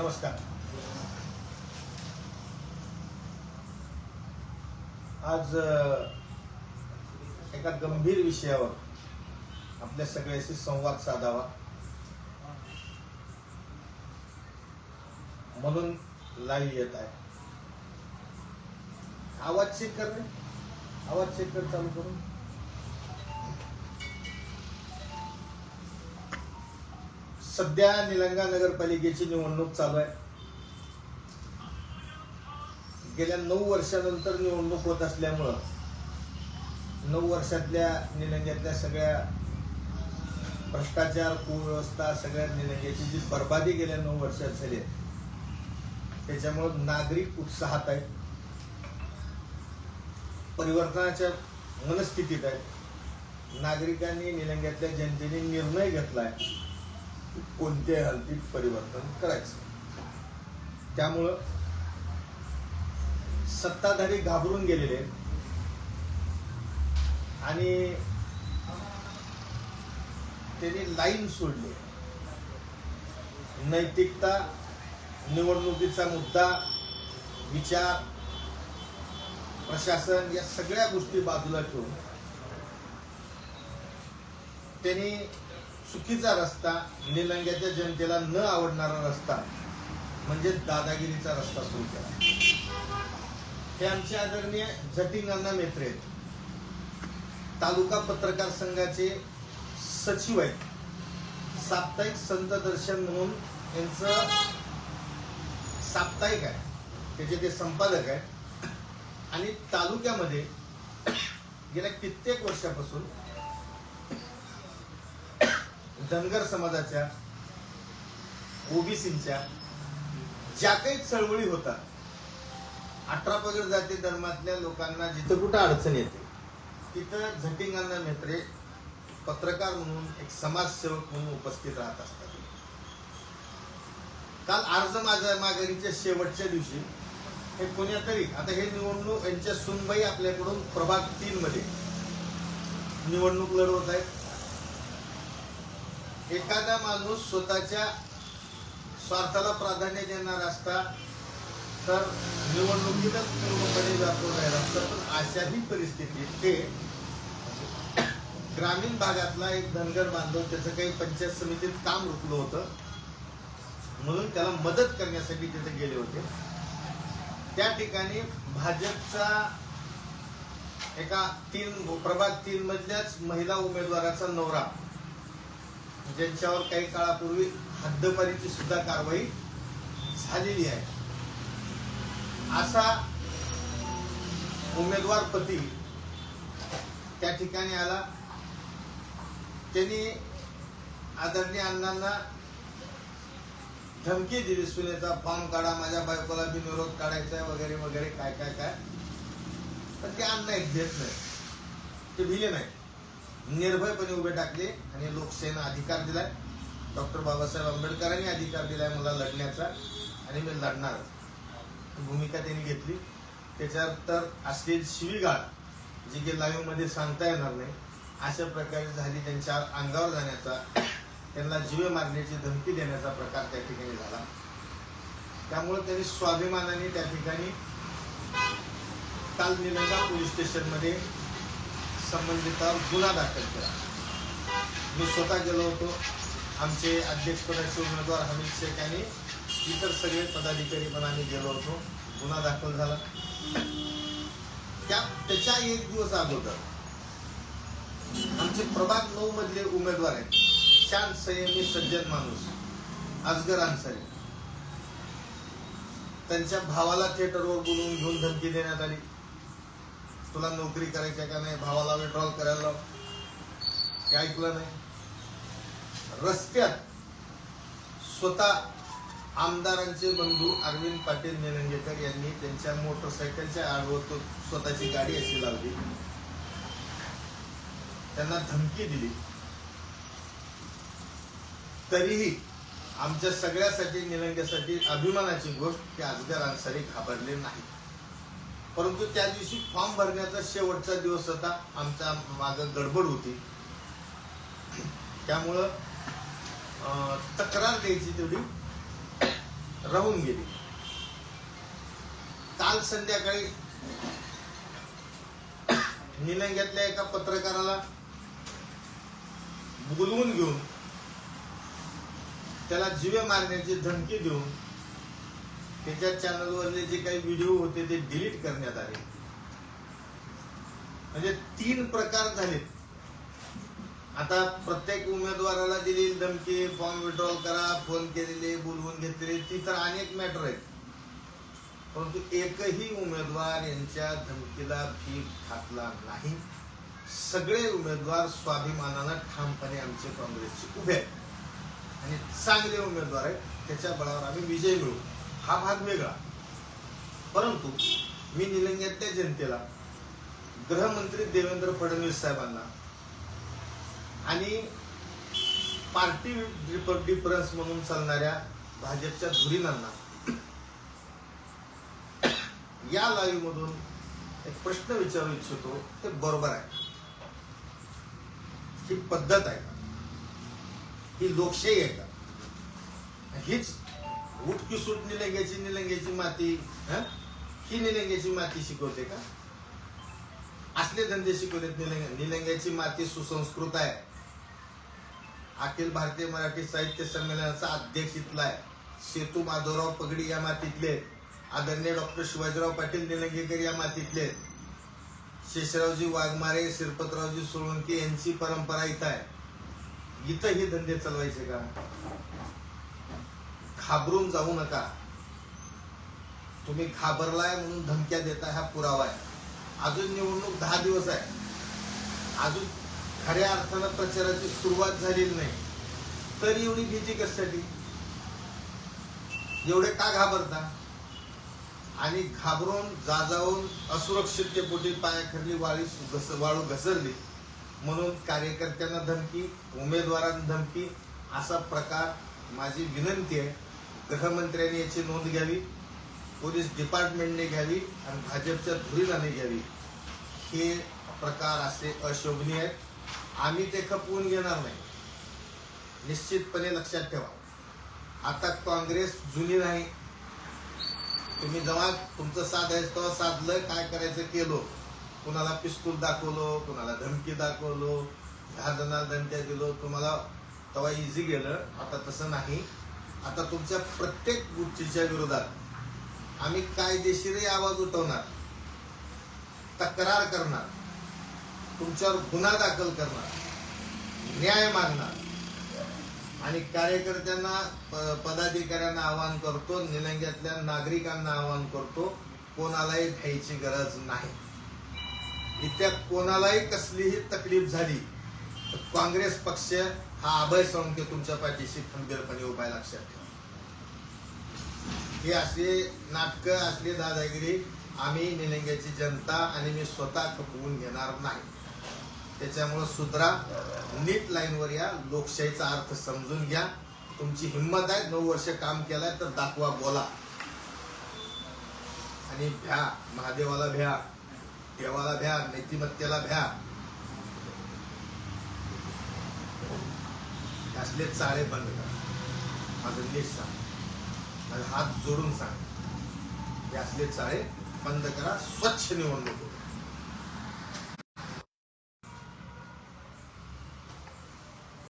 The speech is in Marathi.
नमस्कार. आज एका गंभीर विषयावर आपल्या सगळ्याशी संवाद साधावा. म्हणून लाईव्ह येत आहे. आवाज चेक कर आवाज चेक कर चालू करून. सध्या निलंगा नगरपालिकेची निवडणूक चालू आहे. गेल्या नऊ वर्षानंतर निवडणूक होत असल्यामुळं नऊ वर्षातल्या निलंग्यातल्या सगळ्या भ्रष्टाचार कुव्यवस्था सगळ्या निलंग्याची जी बर्बादी गेल्या नऊ वर्षात झाली आहे त्याच्यामुळं नागरिक उत्साहात आहेत. परिवर्तनाच्या मनस्थितीत आहेत. नागरिकांनी निलंग्यातल्या जनतेने निर्णय घेतला आहे कोणत्याही हालतीत परिवर्तन करायचं? त्यामुळं सत्ताधारी घाबरून गेलेले आणि त्यांनी लाईन सोडली. नैतिकता निवडणुकीचा मुद्दा विचार प्रशासन या सगळ्या गोष्टी बाजूला ठेवून त्यांनी चुकीचा रस्ता निलंग्याच्या जनतेला न आवडणारा रस्ता म्हणजे दादागिरीचा रस्ता सुरू केला. हे आमचे आदरणीय जटिंग मेत्रे आहेत. तालुका पत्रकार संघाचे सचिव आहेत. साप्ताहिक संत दर्शन म्हणून यांचं साप्ताहिक आहे. त्याचे ते संपादक आहेत. आणि तालुक्यामध्ये गेल्या कित्येक वर्षापासून धनगर समाजाच्या ओबीसींच्या ज्या काही चळवळी होतात अठरा पगड जाती धर्मातल्या लोकांना जिथं कुठं अडचण येते तिथं झटिंगांना मेत्रे पत्रकार म्हणून एक समाजसेवक म्हणून उपस्थित राहत असतात. काल अर्ज माझ्या माघारीच्या शेवटच्या दिवशी हे कोण्यातरी आता हे निवडणूक यांच्या सुनबाई आपल्याकडून प्रभाग तीन मध्ये निवडणूक लढवत आहेत. एखादा माणूस स्वतःच्या स्वार्थाला प्राधान्य देणार असता तर निवडणुकीतच पूर्णपणे जातो नाही असतं. पण अशाही परिस्थितीत ते ग्रामीण भागातला एक धनगर बांधव त्याचं काही पंचायत समितीत काम रुकलं होतं. म्हणून त्याला मदत करण्यासाठी तिथे गेले होते. त्या ठिकाणी भाजपचा एका तीन प्रभाग तीन मधल्याच महिला उमेदवाराचा नवरा ज्यांच्यावर काही काळापूर्वी हद्दपारीची सुद्धा कारवाई झालेली आहे. असा उमेदवार पती त्या ठिकाणी आला. त्यांनी आदरणीय अण्णांना धमकी दिली सुनेचा फॉर्म काढा माझ्या बायकोला बिनविरोध काढायचा आहे वगैरे वगैरे काय काय काय. पण ते अण्णा एक देत नाही ते भिले नाही निर्भयपणे उभे टाकले आणि लोकशाहीनं अधिकार दिलाय. डॉक्टर बाबासाहेब आंबेडकरांनी अधिकार दिलाय मला लढण्याचा आणि मी लढणार. भूमिका त्यांनी घेतली. त्याच्यात तर असलेली शिवीगाळ जी की लाईव्हमध्ये सांगता येणार नाही अशा प्रकारे झाली त्यांच्या अंगावर जाण्याचा त्यांना जीवे मारण्याची धमकी देण्याचा प्रकार त्या ठिकाणी झाला. त्यामुळे त्यांनी स्वाभिमानाने त्या ठिकाणी काल निलंगा पोलीस स्टेशनमध्ये संबंधितावर गुन्हा दाखल केला. मी स्वतः गेलो होतो. आमचे अध्यक्षपदाचे उमेदवार हमीद शेख आणि इतर सगळे पदाधिकारी पण आम्ही गेलो होतो. गुन्हा दाखल झाला. त्या त्याच्या एक दिवस अगोदर आमचे प्रभाग नऊ मधले उमेदवार आहेत. शांत संयमी सज्जन माणूस अजगर अन्सारी. त्यांच्या भावाला थिएटरवर बोलवून घेऊन धमकी देण्यात आली. तुला नोकरी करायची आहे का नाही? भावाला विड्रॉल करायला लाव. काय ऐकलं नाही. रस्त्यात स्वतः आमदारांचे बंधू अरविंद पाटील निलंगेकर यांनी त्यांच्या मोटरसायकलच्या आडवर तो स्वतःची गाडी अशी लावली. त्यांना धमकी दिली. तरीही आमच्या सगळ्यासाठी निलंग्यासाठी अभिमानाची गोष्ट की अजगर अन्सारी घाबरले नाही परंतु त्या दिवशी फॉर्म भरण्याचा शेवटचा दिवस होता. आमच्या माग गडबड होती. त्यामुळं तक्रार द्यायची तेवढी राहून गेली. काल संध्याकाळी निलंग्यातल्या एका पत्रकाराला बोलवून घेऊन त्याला जीवे मारण्याची धमकी देऊन त्याच्या चॅनलवरले जे काही व्हिडिओ होते ते डिलीट करण्यात आले. म्हणजे तीन प्रकार झाले आता प्रत्येक उमेदवाराला दिलेली धमकी फॉर्म विड्रॉल करा फोन केलेले बोलवून घेतलेले ती तर अनेक मॅटर आहेत. परंतु एकही उमेदवार यांच्या धमकीला भीक घातला नाही. सगळे उमेदवार स्वाभिमानानं ठामपणे आमचे काँग्रेसचे उभे आहेत. आणि चांगले उमेदवार आहेत. त्याच्या बळावर आम्ही विजय मिळू हा भाग वेगळा. परंतु मी निलंग्यातल्या जनतेला गृहमंत्री देवेंद्र फडणवीस साहेबांना आणि पार्टी डिफरन्स म्हणून चालणाऱ्या भाजपच्या धुरीणांना या लाईव्ह मधून एक प्रश्न विचारू इच्छितो ते बरोबर आहे. ही पद्धत आहे का? ही लोकशाही आहे का? हीच उठकी सूट निलंग्याची निलंग्याची माती हं? ही निलंग्याची माती शिकवते का? असले धंदे शिकवलेत निलंग निलंग्याची माती सुसंस्कृत आहे. अखिल भारतीय मराठी साहित्य संमेलनाचा अध्यक्ष इथला आहे. सेतू माधवराव पगडी या मातीतले आदरणीय डॉक्टर शिवाजीराव पाटील निलंगेकर या मातीतले शेषरावजी वाघमारे श्रीपतरावजी सोळंकी यांची परंपरा इथं आहे. इथं हे धंदे चालवायचे का? घाबरून जाऊ नका. तुम्ही घाबरलाय म्हणून धमक्या देता हा पुरावा आहे. अजून निवडणूक दहा दिवस आहे. अजून खऱ्या अर्थानं प्रचाराची सुरुवात झालेली नाही. तरी एवढी भीती कशासाठी? एवढे का घाबरता? आणि घाबरून जाजावून असुरक्षिततेपोटी पायाखरली वाळी घस वाळू घसरली. म्हणून कार्यकर्त्यांना धमकी उमेदवारांना धमकी असा प्रकार माझी विनंती आहे. गृहमंत्र्यांनी याची नोंद घ्यावी पोलीस डिपार्टमेंटने घ्यावी आणि भाजपच्या धुरीलाने घ्यावी. हे प्रकार असे अशोभनीय आहेत. आम्ही ते खपवून घेणार नाही. निश्चितपणे लक्षात ठेवा. आता काँग्रेस जुनी नाही. तुम्ही जेव्हा तुमचं साधायचं तेव्हा साधलं काय करायचं केलो. कुणाला पिस्तूल दाखवलो कुणाला धमकी दाखवलो दहा जणांना धमक्या दिलो. तुम्हाला तेव्हा इझी गेलं. आता तसं नाही. आता तुमच्या प्रत्येक गोष्टीच्या विरोधात आम्ही कायदेशीरही आवाज उठवणार तक्रार करणार तुमच्यावर गुन्हा दाखल करणार न्याय मागणार. आणि कार्यकर्त्यांना प- पदाधिकाऱ्यांना आवाहन करतो निलंग्यातल्या नागरिकांना आवाहन करतो कोणालाही भ्यायची गरज नाही. इथल्या कोणालाही कसलीही तकलीफ झाली तर काँग्रेस पक्ष हा अभय संख्य तुमच्या पाठीशी खंबीरपणे उभा आहे लक्षात ठेवा. हे असली नाटक असली दादागिरी आम्ही निलंग्याची जनता आणि मी स्वतः खपवून घेणार नाही. त्याच्यामुळं सुधरा नीट लाईनवर या लोकशाहीचा अर्थ समजून घ्या. तुमची हिंमत आहे नऊ वर्ष काम केलंय तर दाखवा बोला. आणि भ्या महादेवाला भ्या देवाला भ्या नैतिमत्तेला भ्या. असले चाळे बंद करा. माझं नीट सांग. माझे हात जोडून सांग. हे असले चाळे बंद करा. स्वच्छ निवडणूक